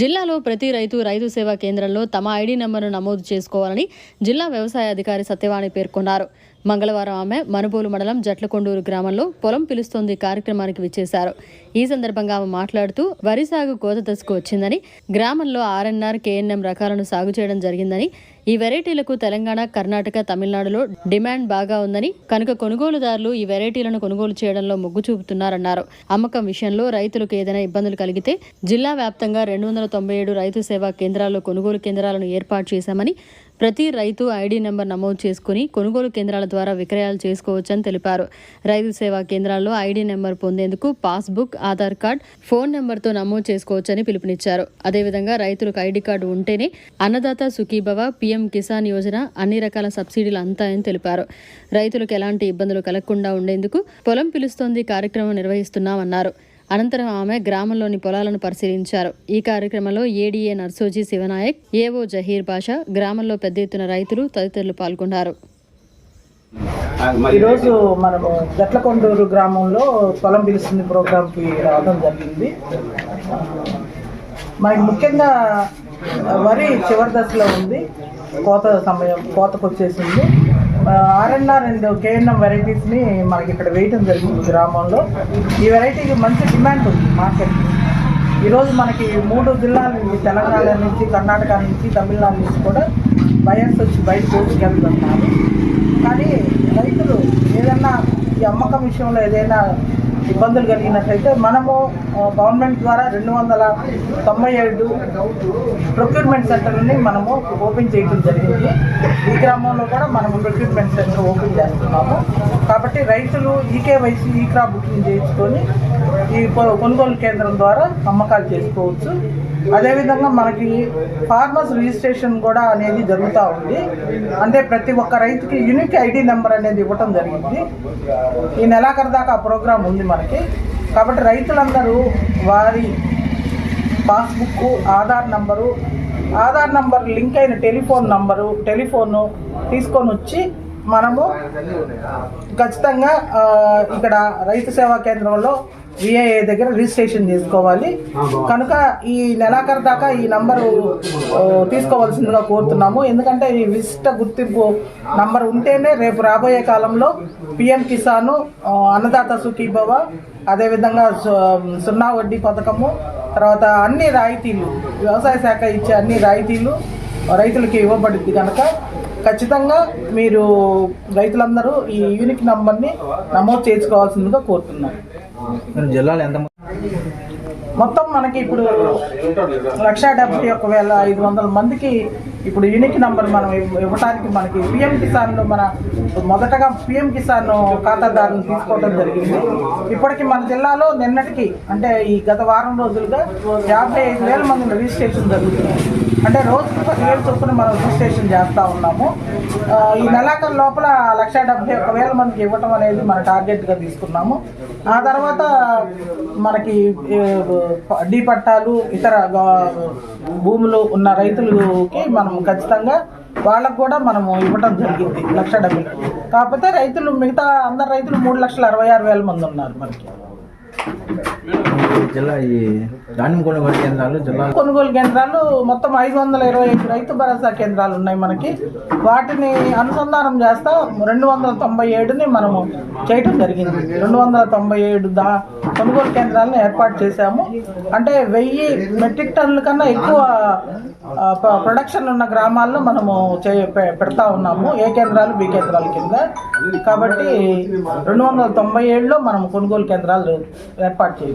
జిల్లాలో ప్రతి రైతు రైతు సేవా కేంద్రంలో తమ ఐడి నెంబర్ను నమోదు చేసుకోవాలని జిల్లా వ్యవసాయ అధికారి సత్యవాణి పేర్కొన్నారు. మంగళవారం ఆమె మనుబోలు మండలం జట్లకొండూరు గ్రామంలో పొలం పిలుస్తోంది కార్యక్రమానికి విచ్చేశారు. ఈ సందర్భంగా ఆమె మాట్లాడుతూ వరి సాగు కోత దశకు వచ్చిందని గ్రామంలో ఆర్ఎన్ఆర్ కేఎన్ఎం రకాలను సాగు చేయడం జరిగిందని ఈ వెరైటీలకు తెలంగాణ కర్ణాటక తమిళనాడులో డిమాండ్ బాగా ఉందని కనుక కొనుగోలుదారులు ఈ వెరైటీలను కొనుగోలు చేయడంలో మొగ్గు చూపుతున్నారన్నారు. అమ్మకం విషయంలో రైతులకు ఏదైనా ఇబ్బందులు కలిగితే జిల్లా వ్యాప్తంగా రెండు వందల తొంభై ఏడు రైతు సేవా కేంద్రాల్లో కొనుగోలు కేంద్రాలను ఏర్పాటు చేశామని ప్రతి రైతు ఐడి నెంబర్ నమోదు చేసుకుని కొనుగోలు కేంద్రాల ద్వారా విక్రయాలు చేసుకోవచ్చని తెలిపారు. రైతు సేవా కేంద్రాల్లో ఐడి నెంబర్ పొందేందుకు పాస్బుక్ ఆధార్ కార్డ్ ఫోన్ నెంబర్తో నమోదు చేసుకోవచ్చని పిలుపునిచ్చారు. అదేవిధంగా రైతులకు ఐడి కార్డు ఉంటేనే అన్నదాత సుఖీభవ పీఎం కిసాన్ యోజన అన్ని రకాల సబ్సిడీలు అంతాయని తెలిపారు. రైతులకు ఎలాంటి ఇబ్బందులు కలగకుండా ఉండేందుకు పొలం పిలుస్తోంది కార్యక్రమం నిర్వహిస్తున్నామన్నారు. అనంతరం ఆమె గ్రామంలోని పొలాలను పరిశీలించారు. ఈ కార్యక్రమంలో ఏడీఏ నర్సోజీ శివనాయక్ ఏవో జహీర్ బాషా గ్రామంలో పెద్ద ఎత్తున రైతులు తదితరులు పాల్గొన్నారు. ఈరోజు మనము గట్లకొండూరు గ్రామంలో పొలం పిలుస్తుంది ప్రోగ్రాంకి రావడం జరిగింది. ఆ, మనకి ముఖ్యంగా వరి చివరి దశలో ఉంది. కోత సమయం కోతకు వచ్చేసింది. ఆర్ఎన్ఆర్ అండ్ కేఎన్ఎం వెరైటీస్ని మనకి ఇక్కడ వేయటం జరిగింది గ్రామంలో. ఈ వెరైటీకి మంచి డిమాండ్ ఉంది మార్కెట్ ఈరోజు మనకి మూడు జిల్లాల నుంచి తెలంగాణ నుంచి కర్ణాటక నుంచి తమిళనాడు నుంచి కూడా బయర్స్ వచ్చి బయట తీసుకెళ్తున్నారు. కానీ రైతులు ఏదైనా ఈ అమ్మకం విషయంలో ఏదైనా ఇబ్బందులు కలిగినట్లయితే మనము గవర్నమెంట్ ద్వారా రెండు వందల తొంభై ఏడు ప్రొక్యూర్మెంట్ సెంటర్ని మనము ఓపెన్ చేయడం జరిగింది. ఈ గ్రామంలో కూడా మనము ప్రొక్యూర్మెంట్ సెంటర్ ఓపెన్ చేస్తున్నాము. కాబట్టి రైతులు ఈకేవైసీ ఈ క్రాప్ బుకింగ్ చేయించుకొని ఈ కొ- కొనుగోలు కేంద్రం ద్వారా అమ్మకాలు చేసుకోవచ్చు. అదేవిధంగా మనకి ఫార్మర్స్ రిజిస్ట్రేషన్ కూడా అనేది జరుగుతూ ఉంది. అంటే ప్రతి ఒక్క రైతుకి యూనిక్ ఐడి నెంబర్ అనేది ఇవ్వటం జరిగింది. ఈ నెలాఖరు దాకా ఆ ఉంది మనకి. కాబట్టి రైతులందరూ వారి passbook Aadhaar number Aadhaar number link అయిన టెలిఫోన్ నంబరు టెలిఫోను తీసుకొని వచ్చి మనము ఖచ్చితంగా ఇక్కడ రైతు సేవా కేంద్రంలో విఐఏ దగ్గర రిజిస్ట్రేషన్ చేసుకోవాలి. కనుక ఈ నెలాఖరు దాకా ఈ నంబరు తీసుకోవాల్సిందిగా కోరుతున్నాము. ఎందుకంటే ఈ విశిష్ట గుర్తింపు నంబర్ ఉంటేనే రేపు రాబోయే కాలంలో పిఎం కిసాను అన్నదాత సుఖీభవ అదేవిధంగా సున్నా వడ్డీ పథకము తర్వాత అన్ని రాయితీలు వ్యవసాయ శాఖ ఇచ్చే అన్ని రాయితీలు రైతులకి ఇవ్వబడుద్ది కనుక ఖచ్చితంగా మీరు రైతులందరూ ఈ యూనిక్ నంబర్ని నమోదు చేసుకోవాల్సిందిగా కోరుతున్నాను జిల్లాలో ఎంత మొత్తం మనకి ఇప్పుడు లక్ష డెబ్బై ఒక వేల ఐదు వందల మందికి ఇప్పుడు యూనిక్ నంబర్ మనం ఇవ్వటానికి ఇవ్వడానికి మనకి పిఎం కిసాన్ మన మొదటగా పిఎం కిసాన్ ఖాతాదారులను తీసుకోవడం జరిగింది. ఇప్పటికి మన జిల్లాలో నిన్నటికి అంటే ఈ గత వారం రోజులుగా యాభై ఐదు వేల మంది రిజిస్ట్రేషన్ జరుగుతుంది. అంటే రోజుకి పదివేలు చొప్పున మనం రిజిస్ట్రేషన్ చేస్తూ ఉన్నాము. ఈ నెలాఖరు లోపల లక్ష డెబ్బై ఒక వేల మందికి ఇవ్వటం అనేది మన టార్గెట్గా తీసుకున్నాము. ఆ తర్వాత మనకి డీ పట్టాలు ఇతర భూములు ఉన్న రైతులకి మనం ఖచ్చితంగా వాళ్ళకు కూడా మనము ఇవ్వటం జరిగింది లక్ష డబ్బులు కాకపోతే రైతులు మిగతా అందరు రైతులు మూడు లక్షల అరవై ఆరు వేల మంది ఉన్నారు మనకి. జిల్లా ఈ ధాన్యం కొనుగోలు కేంద్రాలు జిల్లా కొనుగోలు కేంద్రాలు మొత్తం ఐదు వందల ఇరవై ఐదు రైతు భరోసా కేంద్రాలు ఉన్నాయి మనకి. వాటిని అనుసంధానం చేస్తా రెండు వందల తొంభై ఏడుని మనము చేయటం జరిగింది. రెండు వందల తొంభై ఏడు దా కొనుగోలు కేంద్రాలను ఏర్పాటు చేశాము. అంటే వెయ్యి మెట్రిక్ టన్నుల కన్నా ఎక్కువ ప్రొడక్షన్ ఉన్న గ్రామాల్లో మనము చే పె- పెడతా ఉన్నాము. ఏ కేంద్రాలు బి కేంద్రాల కింద. కాబట్టి రెండు వందల తొంభై ఏడులో మనం కొనుగోలు కేంద్రాలు ఏర్పాటు చే